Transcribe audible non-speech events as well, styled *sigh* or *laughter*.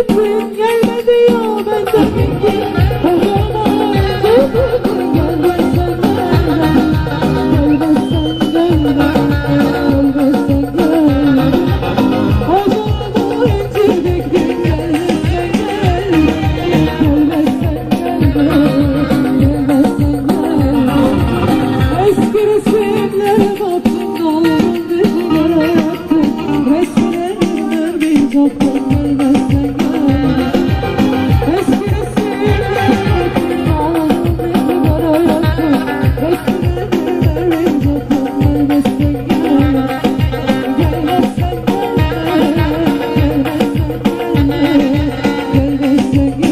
gittim gelmedi ya ben de gittim. Yeah. *laughs*